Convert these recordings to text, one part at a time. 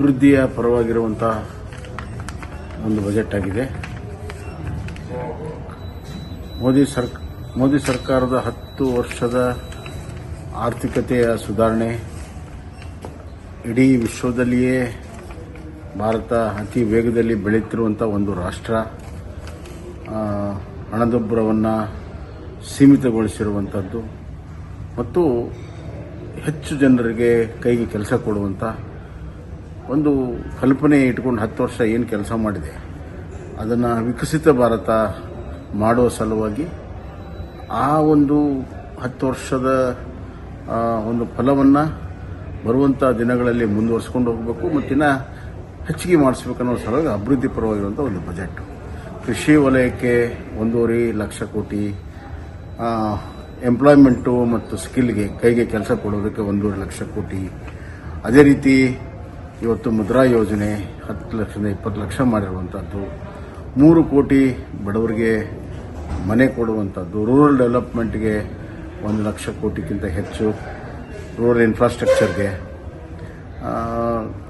ಅಭಿವೃದ್ಧಿಯ ಪರವಾಗಿರುವಂಥ ಒಂದು ಬಜೆಟ್ ಆಗಿದೆ. ಮೋದಿ ಸರ್ಕ, ಮೋದಿ ಸರ್ಕಾರದ ಹತ್ತು ವರ್ಷದ ಆರ್ಥಿಕತೆಯ ಸುಧಾರಣೆ, ಇಡೀ ವಿಶ್ವದಲ್ಲಿಯೇ ಭಾರತ ಅತಿ ವೇಗದಲ್ಲಿ ಬೆಳೆಯುತ್ತಿರುವಂಥ ಒಂದು ರಾಷ್ಟ್ರ ಹಣದುಬ್ಬರವನ್ನು ಸೀಮಿತಗೊಳಿಸಿರುವಂಥದ್ದು ಮತ್ತು ಹೆಚ್ಚು ಜನರಿಗೆ ಕೈಗೆ ಕೆಲಸ ಕೊಡುವಂಥ ಒಂದು ಕಲ್ಪನೆ ಇಟ್ಕೊಂಡು ಹತ್ತು ವರ್ಷ ಏನು ಕೆಲಸ ಮಾಡಿದೆ, ಅದನ್ನು ವಿಕಸಿತ ಭಾರತ ಮಾಡುವ ಸಲುವಾಗಿ ಆ ಒಂದು ಹತ್ತು ವರ್ಷದ ಒಂದು ಫಲವನ್ನು ಬರುವಂಥ ದಿನಗಳಲ್ಲಿ ಮುಂದುವರಿಸ್ಕೊಂಡು ಹೋಗಬೇಕು, ಮತ್ತಿನ್ನ ಹೆಚ್ಚಿಗೆ ಮಾಡಿಸ್ಬೇಕು ಅನ್ನೋ ಸಲುವಾಗಿ ಅಭಿವೃದ್ಧಿ ಪರವಾಗಿರುವಂಥ ಒಂದು ಬಜೆಟ್ ಕೃಷಿ ವಲಯಕ್ಕೆ ಒಂದೂವರೆ ಲಕ್ಷ ಕೋಟಿ ಎಂಪ್ಲಾಯ್ಮೆಂಟು ಮತ್ತು ಸ್ಕಿಲ್ಗೆ ಕೈಗೆ ಕೆಲಸ ಕೊಡೋದಕ್ಕೆ ಒಂದೂವರೆ ಲಕ್ಷ ಕೋಟಿ. ಅದೇ ರೀತಿ ಇವತ್ತು ಮುದ್ರಾ ಯೋಜನೆ ಹತ್ತು ಲಕ್ಷದಿಂದ ಇಪ್ಪತ್ತು ಲಕ್ಷ ಮಾಡಿರುವಂಥದ್ದು ಮೂರು ಕೋಟಿ ಬಡವರಿಗೆ ಮನೆ ಕೊಡುವಂಥದ್ದು ರೂರಲ್ ಡೆವಲಪ್ಮೆಂಟ್ಗೆ ಒಂದು ಲಕ್ಷ ಕೋಟಿಗಿಂತ ಹೆಚ್ಚು ರೂರಲ್ ಇನ್ಫ್ರಾಸ್ಟ್ರಕ್ಚರ್ಗೆ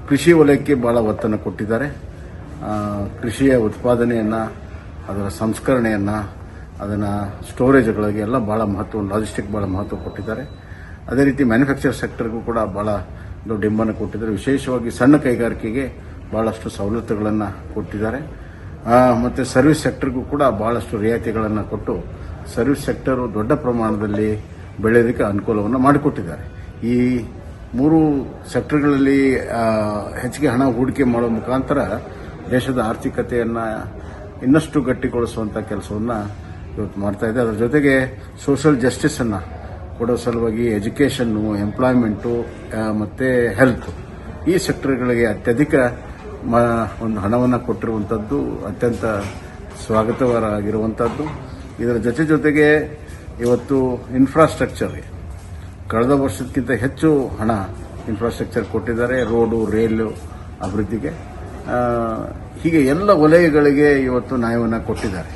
ಕೃಷಿ ವಲಯಕ್ಕೆ ಭಾಳ ಒತ್ತನ್ನು ಕೊಟ್ಟಿದ್ದಾರೆ. ಕೃಷಿಯ ಉತ್ಪಾದನೆಯನ್ನು, ಅದರ ಸಂಸ್ಕರಣೆಯನ್ನು, ಅದನ್ನು ಸ್ಟೋರೇಜ್ಗಳಿಗೆ ಎಲ್ಲ ಭಾಳ ಮಹತ್ವ ಲಾಜಿಸ್ಟಿಕ್ ಭಾಳ ಮಹತ್ವ ಕೊಟ್ಟಿದ್ದಾರೆ. ಅದೇ ರೀತಿ ಮ್ಯಾನುಫ್ಯಾಕ್ಚರ್ ಸೆಕ್ಟರ್ಗೂ ಕೂಡ ಭಾಳ ಹಿಂಬನ್ನು ಕೊಟ್ಟಿದ್ದಾರೆ. ವಿಶೇಷವಾಗಿ ಸಣ್ಣ ಕೈಗಾರಿಕೆಗೆ ಭಾಳಷ್ಟು ಸವಲತ್ತುಗಳನ್ನು ಕೊಟ್ಟಿದ್ದಾರೆ. ಮತ್ತು ಸರ್ವಿಸ್ ಸೆಕ್ಟರ್ಗೂ ಕೂಡ ಭಾಳಷ್ಟು ರಿಯಾಯಿತಿಗಳನ್ನು ಕೊಟ್ಟು ಸರ್ವಿಸ್ ಸೆಕ್ಟರು ದೊಡ್ಡ ಪ್ರಮಾಣದಲ್ಲಿ ಬೆಳೆಯೋದಕ್ಕೆ ಅನುಕೂಲವನ್ನು ಮಾಡಿಕೊಟ್ಟಿದ್ದಾರೆ. ಈ ಮೂರು ಸೆಕ್ಟರ್ಗಳಲ್ಲಿ ಹೆಚ್ಚಿಗೆ ಹಣ ಹೂಡಿಕೆ ಮಾಡೋ ಮುಖಾಂತರ ದೇಶದ ಆರ್ಥಿಕತೆಯನ್ನು ಇನ್ನಷ್ಟು ಗಟ್ಟಿಗೊಳಿಸುವಂಥ ಕೆಲಸವನ್ನು ಇವತ್ತು ಮಾಡ್ತಾ ಇದೆ. ಅದರ ಜೊತೆಗೆ ಸೋಷಿಯಲ್ ಜಸ್ಟಿಸನ್ನು ಕೊಡೋ ಸಲುವಾಗಿ ಎಜುಕೇಷನ್ನು, ಎಂಪ್ಲಾಯ್ಮೆಂಟು ಮತ್ತು ಹೆಲ್ತ್ ಈ ಸೆಕ್ಟರ್ಗಳಿಗೆ ಅತ್ಯಧಿಕ ಮ, ಒಂದು ಹಣವನ್ನು ಕೊಟ್ಟಿರುವಂಥದ್ದು ಅತ್ಯಂತ ಸ್ವಾಗತವರಾಗಿರುವಂಥದ್ದು ಇದರ ಜೊತೆ ಜೊತೆಗೆ ಇವತ್ತು ಇನ್ಫ್ರಾಸ್ಟ್ರಕ್ಚರ್ಗೆ ಕಳೆದ ವರ್ಷಕ್ಕಿಂತ ಹೆಚ್ಚು ಹಣ ಇನ್ಫ್ರಾಸ್ಟ್ರಕ್ಚರ್ ಕೊಟ್ಟಿದ್ದಾರೆ, ರೋಡು, ರೈಲು ಅಭಿವೃದ್ಧಿಗೆ. ಹೀಗೆ ಎಲ್ಲ ವಲಯಗಳಿಗೆ ಇವತ್ತು ನ್ಯಾಯವನ್ನು ಕೊಟ್ಟಿದ್ದಾರೆ.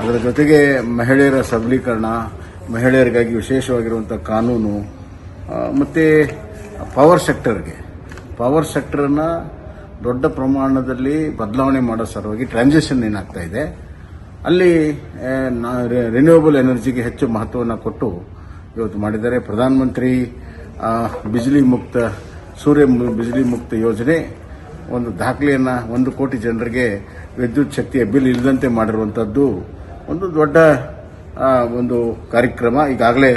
ಅದರ ಜೊತೆಗೆ ಮಹಿಳೆಯರ ಸಬಲೀಕರಣ ಮಹಿಳೆಯರಿಗಾಗಿ ವಿಶೇಷವಾಗಿರುವಂಥ ಕಾನೂನು ಮತ್ತು ಪವರ್ ಸೆಕ್ಟರ್ಗೆ ಪವರ್ ಸೆಕ್ಟರನ್ನು ದೊಡ್ಡ ಪ್ರಮಾಣದಲ್ಲಿ ಬದಲಾವಣೆ ಮಾಡೋ ಸಲುವಾಗಿ ಟ್ರಾನ್ಸಾಕ್ಷನ್ ಏನಾಗ್ತಾ ಇದೆ, ಅಲ್ಲಿ ರಿನ್ಯೂವಬಲ್ ಎನರ್ಜಿಗೆ ಹೆಚ್ಚು ಮಹತ್ವವನ್ನು ಕೊಟ್ಟು ಇವತ್ತು ಮಾಡಿದ್ದಾರೆ ಪ್ರಧಾನಮಂತ್ರಿ ಬಿಜಲಿ ಮುಕ್ತ, ಸೂರ್ಯ ಬಿಜಲಿ ಮುಕ್ತ ಯೋಜನೆ. ಒಂದು ದಾಖಲೆಯನ್ನು ಒಂದು ಕೋಟಿ ಜನರಿಗೆ ವಿದ್ಯುತ್ ಶಕ್ತಿಯ ಬಿಲ್ ಇಲ್ಲದಂತೆ ಮಾಡಿರುವಂಥದ್ದು ಒಂದು ದೊಡ್ಡ ಒಂದು ಕಾರ್ಯಕ್ರಮ. ಈಗಾಗಲೇ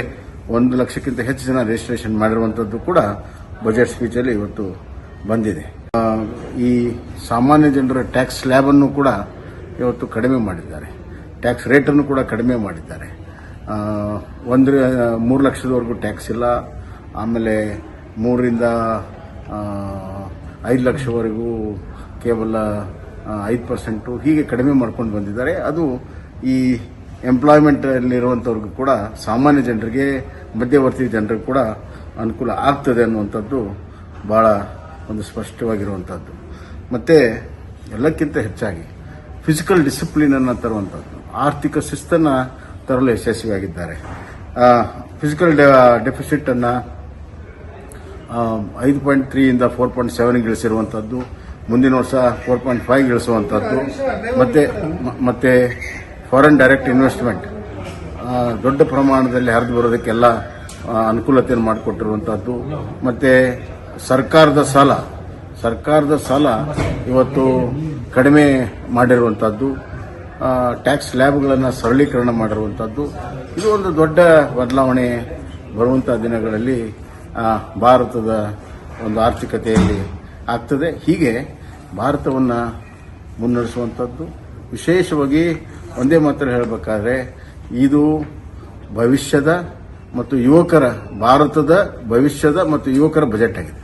ಒಂದು ಲಕ್ಷಕ್ಕಿಂತ ಹೆಚ್ಚು ಜನ ರಿಜಿಸ್ಟ್ರೇಷನ್ ಮಾಡಿರುವಂಥದ್ದು ಕೂಡ ಬಜೆಟ್ ಸ್ಪೀಚಲ್ಲಿ ಇವತ್ತು ಬಂದಿದೆ. ಈ ಸಾಮಾನ್ಯ ಜನರ ಟ್ಯಾಕ್ಸ್ ಸ್ಲ್ಯಾಬನ್ನು ಕೂಡ ಇವತ್ತು ಕಡಿಮೆ ಮಾಡಿದ್ದಾರೆ. ಟ್ಯಾಕ್ಸ್ ರೇಟನ್ನು ಕೂಡ ಕಡಿಮೆ ಮಾಡಿದ್ದಾರೆ. ಒಂದು, ಮೂರು ಲಕ್ಷದವರೆಗೂ ಟ್ಯಾಕ್ಸ್ ಇಲ್ಲ. ಆಮೇಲೆ ಮೂರರಿಂದ ಐದು ಲಕ್ಷವರೆಗೂ ಕೇವಲ ಐದು ಪರ್ಸೆಂಟು ಹೀಗೆ ಕಡಿಮೆ ಮಾಡ್ಕೊಂಡು ಬಂದಿದ್ದಾರೆ. ಅದು ಈ ಎಂಪ್ಲಾಯ್ಮೆಂಟಲ್ಲಿರುವಂಥವ್ರಿಗೂ ಕೂಡ ಸಾಮಾನ್ಯ ಜನರಿಗೆ, ಮಧ್ಯವರ್ತಿ ಜನರಿಗೂ ಕೂಡ ಅನುಕೂಲ ಆಗ್ತದೆ ಅನ್ನುವಂಥದ್ದು ಭಾಳ ಒಂದು ಸ್ಪಷ್ಟವಾಗಿರುವಂಥದ್ದು. ಮತ್ತು ಎಲ್ಲಕ್ಕಿಂತ ಹೆಚ್ಚಾಗಿ ಫಿಸಿಕಲ್ ಡಿಸಿಪ್ಲಿನನ್ನು ತರುವಂಥದ್ದು. ಆರ್ಥಿಕ ಶಿಸ್ತನ್ನು ತರಲು ಯಶಸ್ವಿಯಾಗಿದ್ದಾರೆ. ಫಿಸಿಕಲ್ ಡೆಫಿಸಿಟನ್ನು ಐದು ಪಾಯಿಂಟ್ ತ್ರೀಯಿಂದ ಫೋರ್ ಪಾಯಿಂಟ್ ಸೆವೆನ್ ಇಳಿಸಿರುವಂಥದ್ದು ಮುಂದಿನ ವರ್ಷ ಫೋರ್ ಪಾಯಿಂಟ್ ಫೈವ್ ಇಳಿಸುವಂಥದ್ದು ಮತ್ತೆ ಮತ್ತು ಮತ್ತೆ ಫಾರಿನ್ ಡೈರೆಕ್ಟ್ ಇನ್ವೆಸ್ಟ್ಮೆಂಟ್ ದೊಡ್ಡ ಪ್ರಮಾಣದಲ್ಲಿ ಹರಿದು ಬರೋದಕ್ಕೆಲ್ಲ ಅನುಕೂಲತೆಯನ್ನು ಮಾಡಿಕೊಟ್ಟಿರುವಂಥದ್ದು ಮತ್ತೆ ಸರ್ಕಾರದ ಸಾಲ ಸರ್ಕಾರದ ಸಾಲ ಇವತ್ತು ಕಡಿಮೆ ಮಾಡಿರುವಂಥದ್ದು ಟ್ಯಾಕ್ಸ್ ಲ್ಯಾಬ್ಗಳನ್ನು ಸರಳೀಕರಣ ಮಾಡಿರುವಂಥದ್ದು ಇದು ಒಂದು ದೊಡ್ಡ ಬದಲಾವಣೆ ಬರುವಂಥ ದಿನಗಳಲ್ಲಿ ಭಾರತದ ಒಂದು ಆರ್ಥಿಕತೆಯಲ್ಲಿ ಆಗ್ತದೆ. ಹೀಗೆ ಭಾರತವನ್ನು ಮುನ್ನಡೆಸುವಂಥದ್ದು ವಿಶೇಷವಾಗಿ ಒಂದೇ ಮಾತ್ರ ಹೇಳಬೇಕಾದ್ರೆ ಇದು ಭವಿಷ್ಯದ ಮತ್ತು ಯುವಕರ ಭಾರತದ ಭವಿಷ್ಯದ ಮತ್ತು ಯುವಕರ ಬಜೆಟ್ ಆಗಿದೆ.